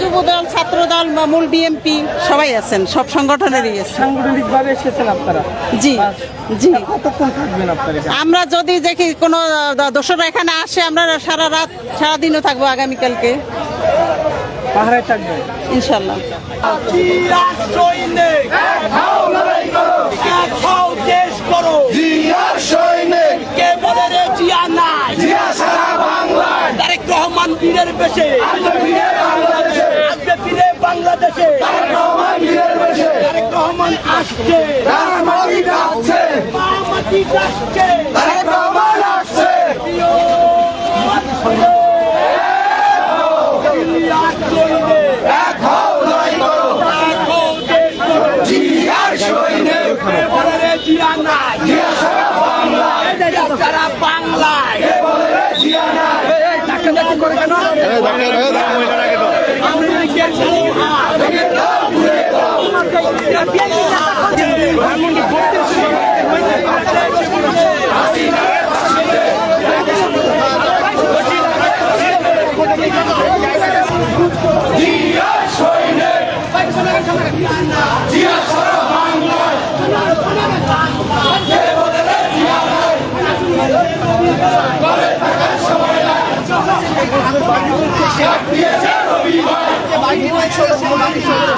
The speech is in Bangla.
যুবদল ছাত্রদল বা মূল বিএমপি সবাই আছেন সব সংগঠনেরই আছে সাংগঠনিক এসেছেন আপনারা? জি জি। কতক্ষণ থাকবেন আপনারা আমরা যদি দেখি কোনো দোসরা এখানে আসে আমরা সারা রাত সারা দিনও থাকব আগামীকালকে। পাহাড়ায় থাকবেন? ইনশাল্লাহ জিয়ার সৈনিক। কে বলে রে জিয়া নাই? জিয়া সারা বাংলায়। তারেক রহমান বীরের বেশে আজকে ফিরে বাংলাদেশে আজকে ফিরে বাংলাদেশে তারেক রহমান বীরের বেশে তারেক রহমান আসছে রাজমাটি যাচ্ছে মা মাটি যাচ্ছে তারেক রহমান আসছে এক হও লড়াই করো জিয়ার সৈনিক কে বলে রে জিয়া নাই জিয়া সারা বাংলায় ডাক্তার ডাক্তার করে কেন জিয়ার সৈনিক জিয়া সারা